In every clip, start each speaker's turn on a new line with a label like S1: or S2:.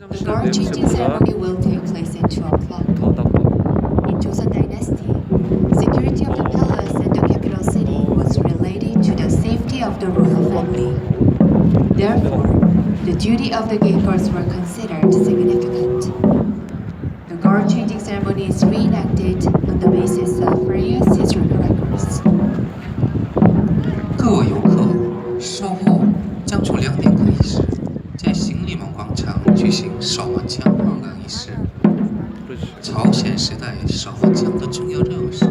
S1: The guard changing ceremony will take place at 2 o'clock. In Joseon Dynasty, security of the palace and the capital city was related to the safety of the royal family. Therefore, the duty of the gate guards were considered significant. The guard changing ceremony is reenacted on the basis of various
S2: 是，
S3: 朝鲜时代守和城的重要任务是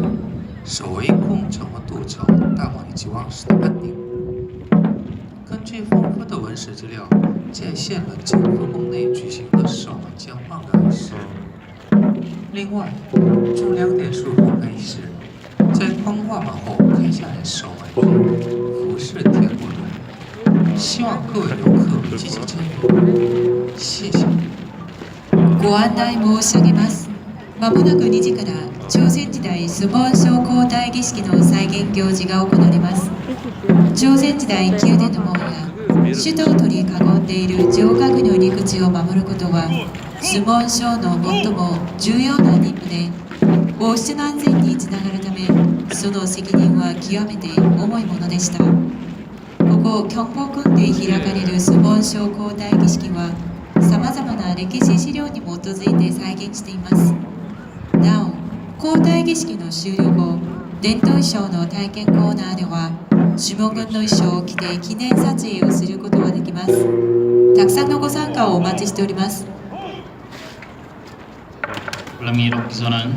S3: 守卫宫城和渡城，大王以及王室的安宁。根据丰富的文史资料，在现了景福宫内举行的守和江放的式。另外，重两点数火盆仪式，在光化门后开下来守卫将服饰天国中，希望各位游客积极参与，谢谢。
S1: ご案内申し上げます。まもなく2時から朝鮮時代相撲賞交代儀式の再現行事が行われます。朝鮮時代宮殿の門や首都を取り囲んでいる城郭の入り口を守ることは相撲賞の最も重要な任務で王室の安全につながるためその責任は極めて重いものでした。ここ京北郡で開かれる相撲賞交代儀式はさまざまな歴史資料に基づいて再現していますなお交代儀式の終了後伝統衣装の体験コーナーでは下軍の衣装を着て記念撮影をすることができますたくさんのご参加をお待ちしております
S4: 블라미로께서는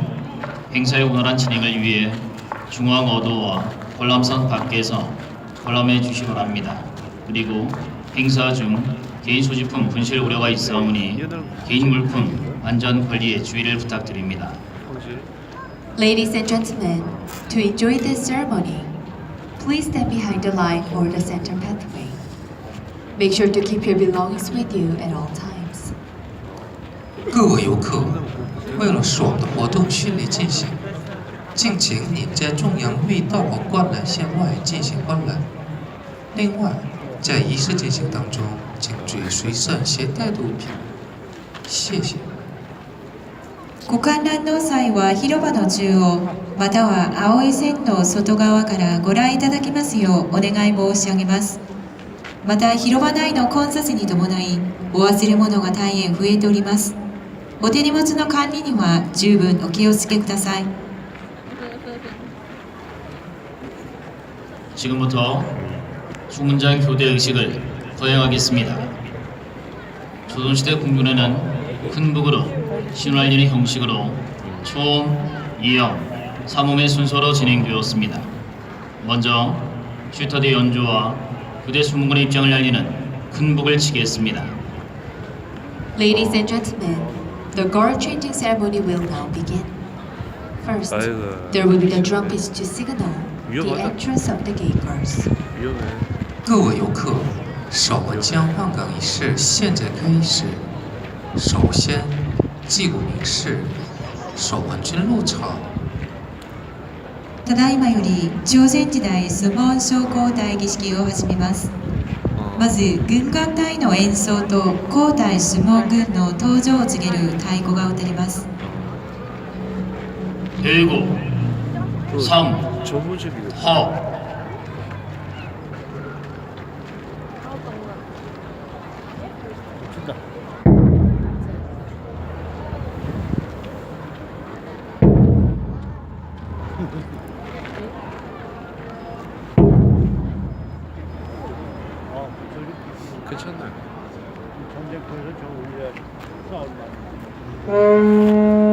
S4: 행사의 원활한 진행을 위해 중앙 어도와 관람선 밖에서 관람해 주시기 바랍니다. 그리고 행사 중 개인 소지품 분실 우려가 있어오니 개인 물품 안전 관리에 주의를 부탁드립니다.
S2: 황실.
S1: Ladies and gentlemen, to enjoy this ceremony, please stand behind the line or the center pathway. Make sure to keep your belongings with you at all times.
S3: 各位游客，为了使我们的活动顺利进行，敬请您在中央卫道和观览线外进行观览。另外， 在仪式进行当中，请注意随身携带的物品。谢谢。
S1: ご観覧の際は広場の中央または青い線の外側からご覧いただきますようお願い申し上げますまた広場内の混雑に伴いお忘れ物が大変増えておりますお手荷物の管理には十分お気をつけください
S4: 지금부터 중문장 교대 의식을 거행하겠습니다. 조선시대 궁전에는 큰 북으로 신활리의 형식으로 초음, 이영, 삼음의 순서로 진행되었습니다. 먼저 슈터대 연주와 교대 수문군의 입장을 알리는 큰 북을 치겠습니다.
S1: Ladies and gentlemen, the guard changing ceremony will now begin. First, there will be the trumpets to signal the entrance of the gate guards.
S2: 위험해.
S3: 各位游客，小文江换港仪式现在开始。首先，击式，守门军入场。
S1: ただいまより朝鮮時代相撲商工隊儀式を始めます。まず、軍艦隊の演奏と交代相撲軍の登場を告げる太鼓が打たれます。
S4: 英語、三、ハ çok. Sağ olun.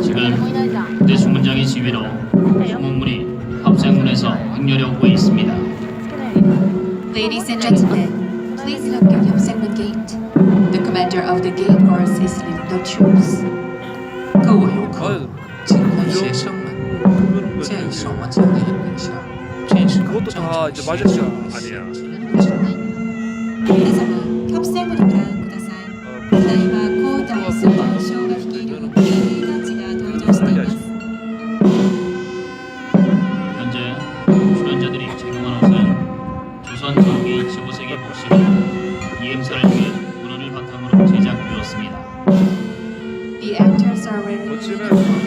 S4: 지금 부대 수문장의 지휘로 수문물이 합생문에서 행렬해 오고 있습니다.
S1: Ladies and gentlemen, please look at Hyosangmun Gate. The commander of the gate guards is leading the troops.
S3: 各位游客
S2: 아유,
S3: 请看学生们，
S2: 그거는
S3: 在
S2: 거지.
S3: 守门将的引领下，军士们
S2: 그것도
S3: 正
S2: 다
S3: 常
S2: 이제
S4: 조선 전기 15세기 복식으로 이 행사를 위해 문헌을 바탕으로 제작되었습니다.
S1: The actors are wearing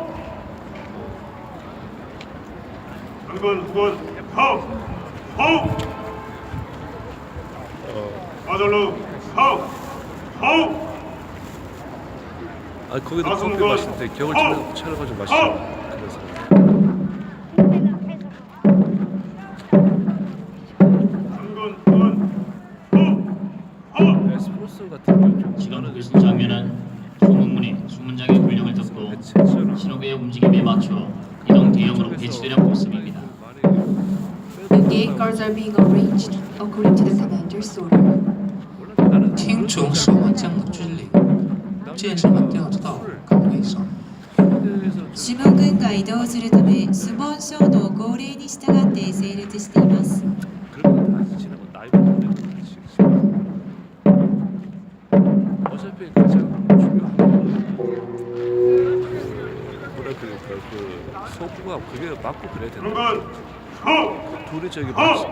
S5: 한건 후건 서! 서! 아들로 서! 서!
S2: 아 거기도
S5: 아,
S2: 커피 격을
S5: 어!
S2: 차려 차려가지고 마시죠.
S1: are being arranged according to the commander's order.
S3: 听从守门将的军令，军士们调置到岗位上。
S1: 諮問軍が移動するためスモン省の号令に従って整列しています
S2: 그런 거다 지나면 나이 먹는데 그렇지. 어차피 가장 중요한 건 뭐라 그럴까 그 소부가 그게 맞고 그래야 되는 거야.
S5: 서!
S2: 둘이 저기 맞지.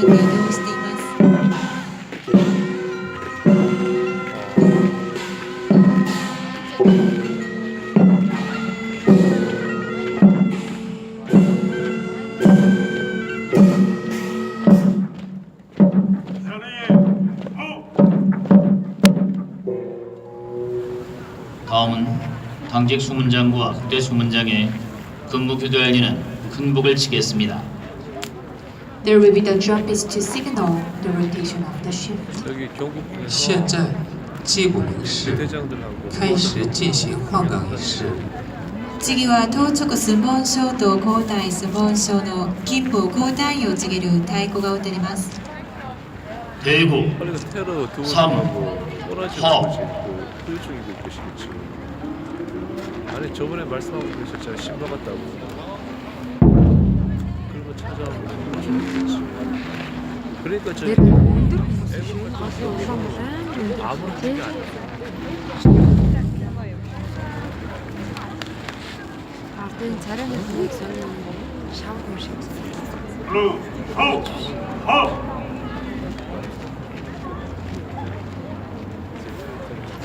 S1: に向かって移動しています
S5: 자리에 서!
S4: 다음은 당직 수문장과 부대 수문장의 근무 교대관리는 큰 북을 치겠습니다.
S1: There will be the jump is to signal the rotation of the shift.
S2: 여기 경북
S3: 现在，击鼓鸣时，
S2: 대장들하고
S3: 开始进行换岗仪式。
S1: 次は当直相撲省と交代相撲省の勤務交代を告げる太鼓が打たれます
S4: 대구
S2: 빨리 그 테러
S4: 삼,
S2: 두번하고 꼬라지
S4: 허.
S2: 것이 있고 후유증이 될 것이겠지. 아니 저번에 말씀하고 그러셨잖아요. 신발 같다고. 거 찾아오면 좋겠지. 그러니까 저 아무런 게 아니야.
S6: Artık 잘하는 분이 있었는데 샤워 공식
S5: 블루 호! 호!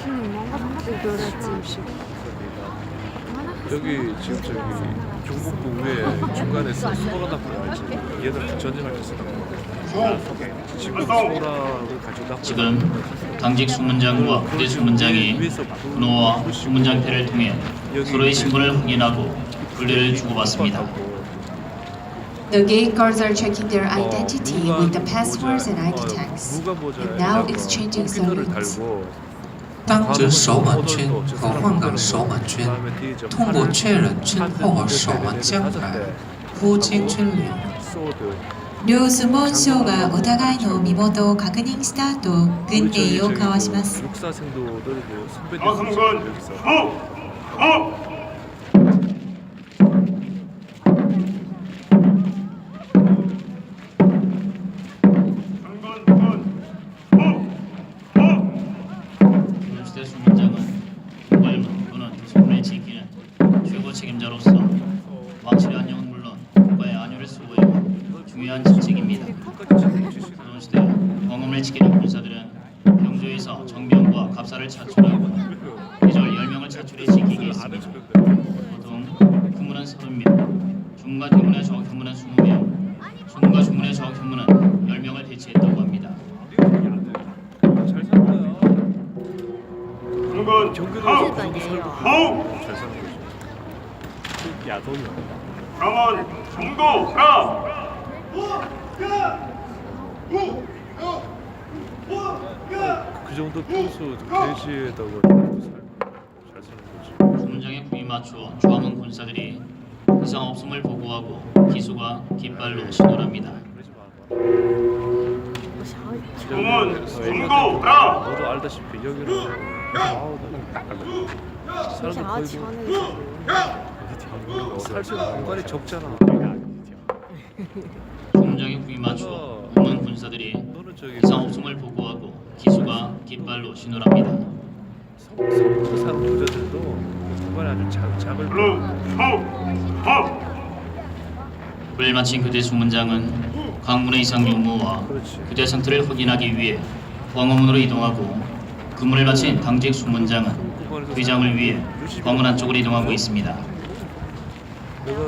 S6: 음,
S2: 여기 지금 저기 경북도 위에 중간에서 소라 나쁜 알지? 얘들 전쟁할 때 쓰던 거. 지금 소라를 가지고
S4: 지금 당직 수문장과 부대 수문장이 분호와 수문장패를 통해 서로의 신분을 확인하고 분례를 주고받습니다.
S1: The gate guards are checking their
S2: 어,
S1: identity with the passwords and ID
S2: 모자,
S1: tags. And now
S2: 그
S1: exchanging salutes.
S3: 当值手腕圈和换手腕圈通过确认圈后和手腕进圈流。
S1: 両相撲将がお互いの身元を確認した後、軍令を交わします。
S4: 규문은 30명, 중과 교문의 저 교문은 20명, 중과 중문의 저 교문은 10명을 배치했다고 합니다.
S2: 그! 잘 사는 거지 야동이야
S5: 강원 정도 가!
S2: 그 정도 평수 대지에다가 잘 사는 거지
S4: 주문장에 구이 맞추어 좌문 군사들이 이상 없음을 보고하고 기수가 깃발로
S2: 마
S5: 공원 정도 가!
S2: 너도 알다시피 여기는 아우 딱 알다 사람들 거의 뭐 살수 있는 공간이 적잖아.
S4: 주문장에 구이 맞추어. 오문 군사들이 이상 없음을 보고하고 기수가 깃발로 신호랍니다.
S2: 사는 부자들도 공간이 아주 작, 작을!
S4: 불 마친 그대 주문장은 광문의 이상 용무와
S2: 그렇지.
S4: 그대 상태를 확인하기 위해 광화문으로 이동하고 근무를 마친 당직 수문장은 회장을 위해 광문 안쪽으로 이동하고 있습니다.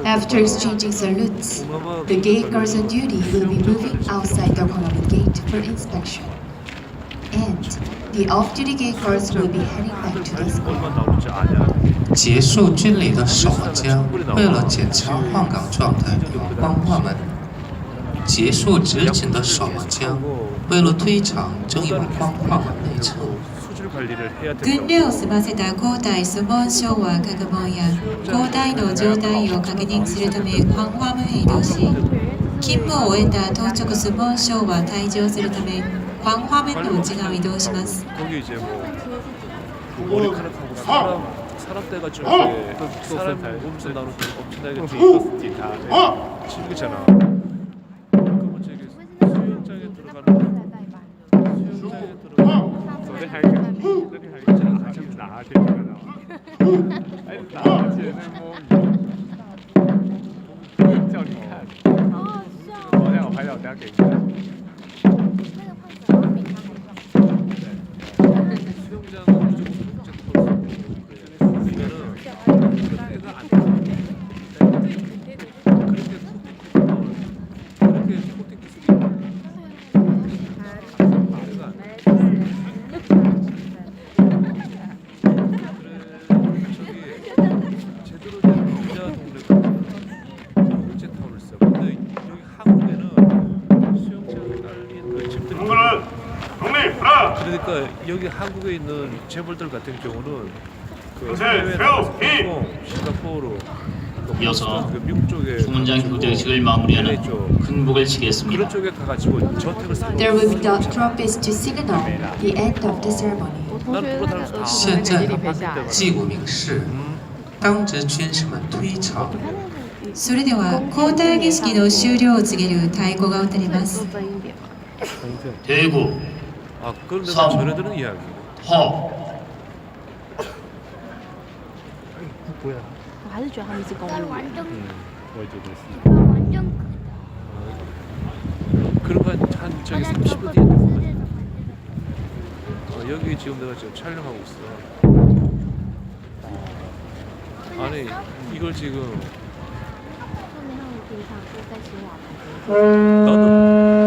S1: After exchanging salutes, the gate guards on duty will be moving outside the Konomi gate for inspection. And The off-duty gay guards will be heading back to the school.
S3: 结束军礼的守将为了检查换岗状态有帮我们。结束执勤的守将为了退场征有帮我们内
S1: 测。ファンファムの内側を移動します
S2: 거기 이제 뭐 머리카락하고 사람 사람 때가 좀 이렇게 사람 몸소 나오는 게 엄청나게 좀 질기잖아. 그러면 저기 수영장에 들어가는 수영장에 들어가는 저기 여기 한국에 있는 재벌들 같은 경우는 그
S5: 요새
S2: 해외
S5: 세우,
S2: 나가서
S5: 이!
S2: 홍콩, 싱가포르, 그
S4: 이어서
S2: 보스턴, 그 미국 쪽에
S4: 수문장
S2: 가가지고
S4: 교대식을 마무리하는
S2: LA 쪽
S4: 큰 복을 치겠습니다.
S2: 그런 쪽에 가가지고 저택을 사고
S1: There will be the trumpets to signal the end of the ceremony.
S2: 난 그거 달아서 다
S3: 现在既无名士， 当着军士们退场。
S1: それでは交代儀式の終了を告げる太鼓が打たれます
S7: 多分一点吧。
S8: 대구,
S4: 아 그런데
S8: 삼.
S4: 전에 들은 이야기.
S8: 허,
S7: 我还是觉得他们是公务员。
S4: 음, 어제도
S9: 완전
S4: 그런 거한 저기 30분 뒤에 어, 여기 지금 내가 지금 촬영하고 있어. 아니 이걸 지금
S9: 说明他们平常是在新瓦旁
S4: 나도